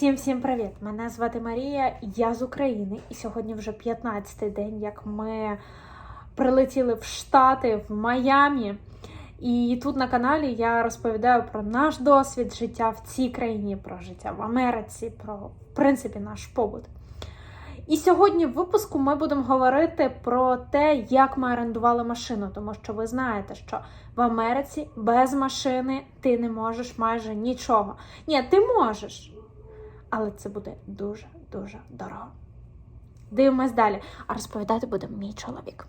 Всім всім привіт! Мене звати Марія, я з України, і сьогодні вже 15-й день, як ми прилетіли в Штати, в Майамі. І тут на каналі я розповідаю про наш досвід життя в цій країні, про життя в Америці, про в принципі наш побут. І сьогодні в випуску ми будемо говорити про те, як ми орендували машину, тому що ви знаєте, що в Америці без машини ти не можеш майже нічого. Ні, ти можеш, але це буде дуже дуже дорого. Дивимось далі. А розповідати буде мій чоловік.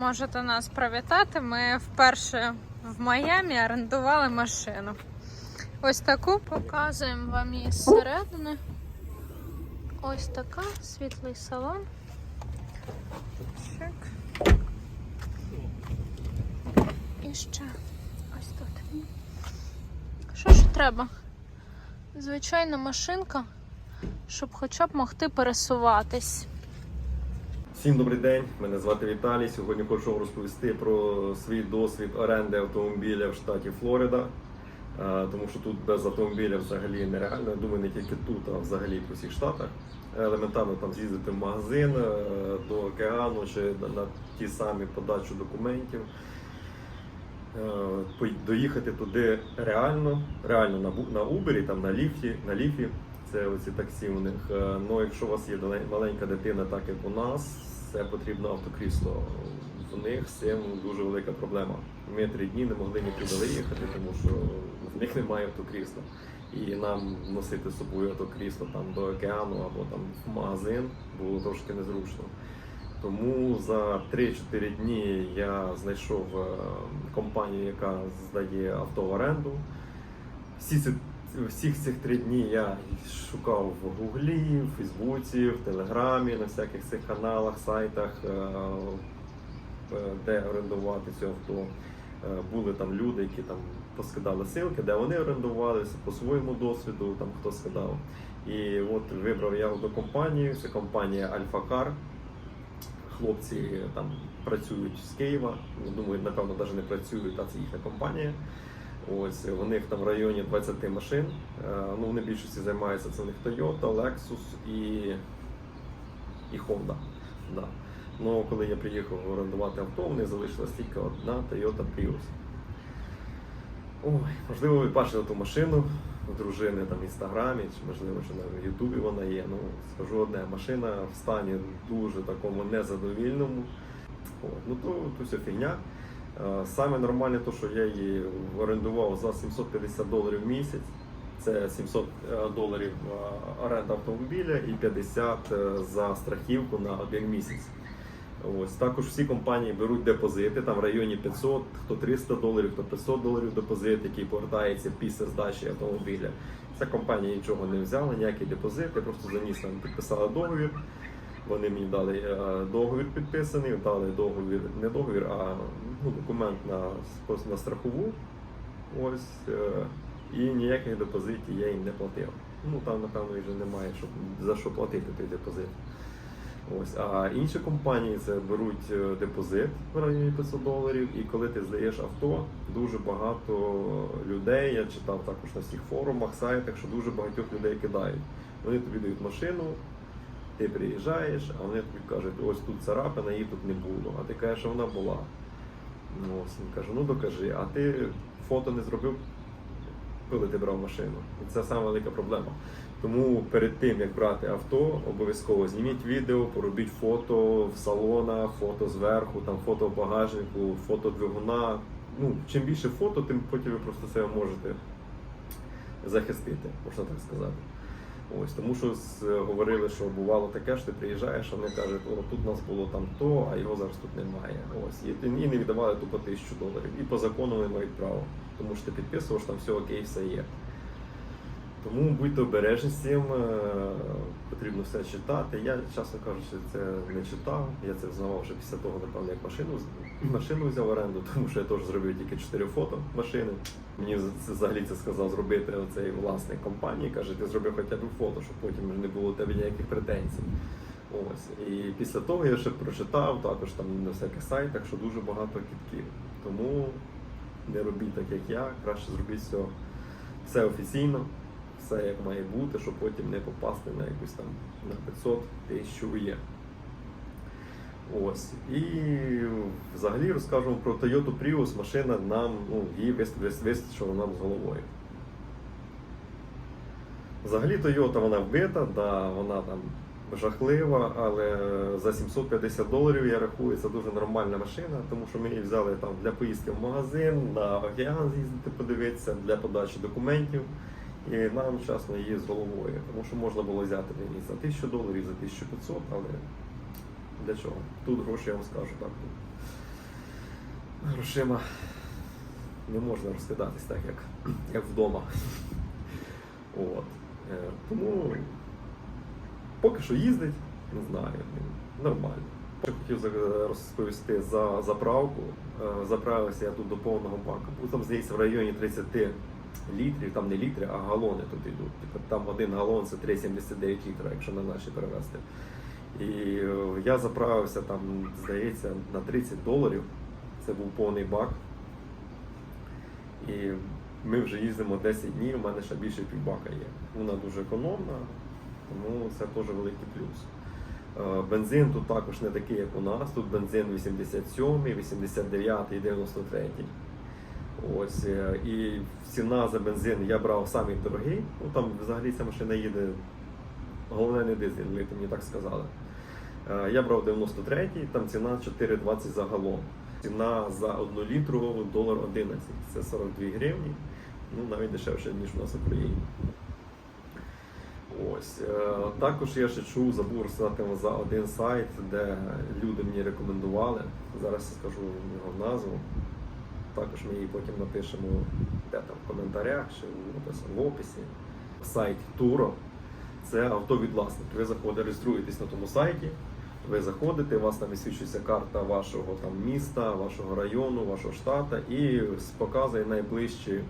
Можете нас привітати. Ми вперше в Майамі орендували машину. Ось таку показуємо вам її зсередини. Ось така світлий салон. Чик. І ще ось тут. Що ж треба? Звичайна машинка, щоб хоча б могти пересуватись. Всім добрий день, мене звати Віталій. Сьогодні хочу розповісти про свій досвід оренди автомобіля в штаті Флорида. Е, Тому що тут без автомобіля взагалі нереально. Я думаю, не тільки тут, а взагалі по всіх штатах. Елементарно там з'їздити в магазин е, до океану чи на, ті самі подачу документів. Е, Доїхати туди реально, реально на, на Uber, там на ліфті, на ліфі. Це оці таксі у них. Е, Ну, якщо у вас є маленька дитина, так як у нас, це потрібно автокрісло. В них з цим дуже велика проблема. Ми три дні не могли нікуди виїхати, тому що в них немає автокрісла. І нам носити з собою автокрісло там до океану або там в магазин було трошки незручно. Тому за 3-4 дні я знайшов е, компанію, яка здає авто в оренду. Всі ці, всіх цих три дні я шукав в Гуглі, в Фейсбуці, в Телеграмі, на всяких цих каналах, сайтах, е, е, де орендувати це авто. Е, Були там люди, які там поскидали ссылки, де вони орендувалися по своєму досвіду, там хто скидав. І от вибрав я одну компанію, це компанія Альфа Кар. Хлопці там працюють з Києва. Думаю, напевно, навіть не працюють, а це їхня компанія. Ось у них там в районі 20 машин. Е, Ну, вони більшості займаються це у них Toyota, Lexus і, і Honda. Да. Ну, коли я приїхав орендувати авто, в них залишилась тільки одна Toyota Prius. Ой, можливо, ви бачили ту машину у дружини там в інстаграмі, чи можливо, що на Ютубі вона є. Ну, скажу одне, машина в стані дуже такому незадовільному. От, ну то, то все фігня. Е, Саме нормальне, то, що я її орендував за 750 доларів в місяць. Це 700 доларів е, оренда автомобіля і 50 е, за страхівку на один місяць. Ось також всі компанії беруть депозити там в районі 500, хто 300 доларів, хто 500 доларів депозит, який повертається після здачі автомобіля. Ця компанія нічого не взяла, ніякий депозит, я просто заніс там, підписала договір. Вони мені дали е, договір підписаний, дали договір, не договір, а ну, документ на, на страхову. Ось, е, і ніяких депозитів я їм не платив. Ну там, напевно, вже немає щоб, за що платити той депозит. Ось, а інші компанії це беруть е, депозит в районі 500 доларів, і коли ти здаєш авто, дуже багато людей, я читав також на всіх форумах, сайтах, що дуже багатьох людей кидають. Вони тобі дають машину, ти приїжджаєш, а вони тобі кажуть, ось тут царапина, її тут не було. А ти кажеш, що вона була. Ну, ось він ну докажи, а ти фото не зробив, коли ти брав машину. І це саме велика проблема. Тому перед тим як брати авто, обов'язково зніміть відео, поробіть фото в салонах, фото зверху, там фото в багажнику, фото двигуна. Ну, чим більше фото, тим потім ви просто себе можете захистити, можна так сказати. Ось тому, що говорили, що бувало таке, що ти приїжджаєш, а вони кажуть, о, тут нас було там то, а його зараз тут немає. Ось і, і не віддавали тупо тисячу доларів. І по закону вони мають право, тому що ти підписував, що там все окей, все є. Тому будьте обережні з цим, е, потрібно все читати. Я, чесно кажучи, це не читав. Я це взнавав вже після того, напевно, як машину, машину взяв оренду, тому що я теж зробив тільки 4 фото машини. Мені взагалі це сказав зробити оцей власник компанії. Каже, ти зроби хоча б фото, щоб потім не було у тебе ніяких претензій. Ось. І після того я ще прочитав також там на всяких сайтах, що дуже багато кітків. Тому не робіть так, як я, краще зробіть все, все офіційно. Все як має бути, щоб потім не попасти на якусь там на 500 1000 є. Ось. І взагалі розкажемо про Toyota Prius. Машина нам, ну, її вис- вис- вистачило нам з головою. Взагалі Toyota вона вбита, да, вона там жахлива, але за 750 доларів я рахую, це дуже нормальна машина, тому що ми її взяли там для поїздки в магазин, на океан з'їздити подивитися, для подачі документів. І нам чесно її з головою, тому що можна було взяти її за 1000 доларів, за 1500, але для чого? Тут гроші, я вам скажу так. Грошима не можна розкидатись так, як, як вдома. От. Е, Тому поки що їздить, не знаю, нормально. Ще хотів розповісти за заправку. Е, Заправився я тут до повного баку. Там, здається, в районі 30 літрів, там не літри, а галони тут йдуть. Типу, там один галон це 3,79 літра, якщо на наші перевести. І е, я заправився там, здається, на 30 доларів. Це був повний бак. І ми вже їздимо 10 днів, у мене ще більше півбака є. Вона дуже економна, тому це теж великий плюс. Е, Бензин тут також не такий, як у нас. Тут бензин 87, 89 і 93. Ось, е, і ціна за бензин я брав самий дорогий. Ну там взагалі ця машина їде. Головне не дизель, мені так сказали. Е, Я брав 93-й, там ціна 4,20 за галон. Ціна за 1 літру долар 11. Це 42 гривні. Ну навіть дешевше, ніж у нас в Україні. Ось. е, Також я ще чув, забув розказати за один сайт, де люди мені рекомендували. Зараз скажу його назву. Також ми її потім напишемо де там в коментарях чи в описі. Сайт Туро. Це автовідвласник. Ви заходите, реєструєтесь на тому сайті. Ви заходите, у вас там висвічується карта вашого там міста, вашого району, вашого штату і показує найближчі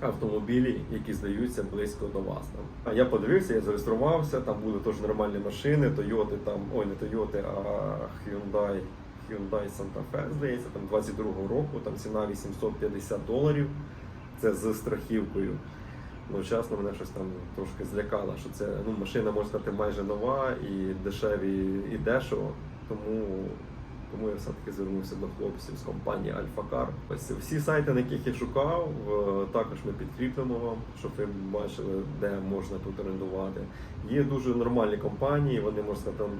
автомобілі, які здаються близько до вас. Там. Я подивився, я зареєструвався, там були теж нормальні машини, Toyota, там, ой, не Toyota, а Hyundai, Hyundai Santa Fe, здається, там 22-го року, там ціна 850 доларів. Це з страхівкою. Ну, чесно, мене щось там трошки злякало, що це ну, машина, можна сказати, майже нова і дешеві, і дешево. Тому, тому я все-таки звернувся до хлопців з компанії Альфа Кар. Ось всі сайти, на яких я шукав, е, також ми підкріпимо вам, щоб ви бачили, де можна тут орендувати. Є дуже нормальні компанії, вони можна там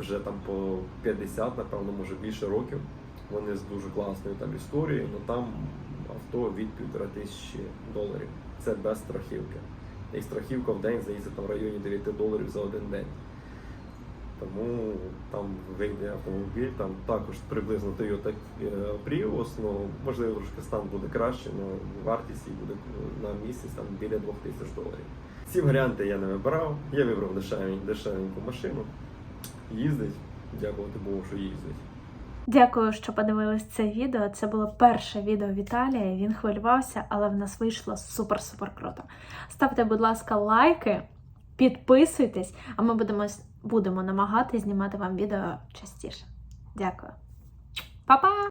вже там по 50, напевно, може більше років. Вони з дуже класною там історією, але там авто від півтора тисячі доларів. Це без страхівки. І страхівка в день там в районі 9 доларів за один день. Тому там вийде автомобіль, там також приблизно Toyota е, Prius, ну можливо трошки стан буде краще, але вартість її буде на місяць там біля 2000 доларів. Ці варіанти я не вибирав, я вибрав дешевеньку машину. Їздить, дякувати Богу, що їздить. Дякую, що подивились це відео. Це було перше відео Віталія. Він хвилювався, але в нас вийшло супер-супер круто. Ставте, будь ласка, лайки, підписуйтесь, а ми будемо, будемо намагатися знімати вам відео частіше. Дякую. Па-па!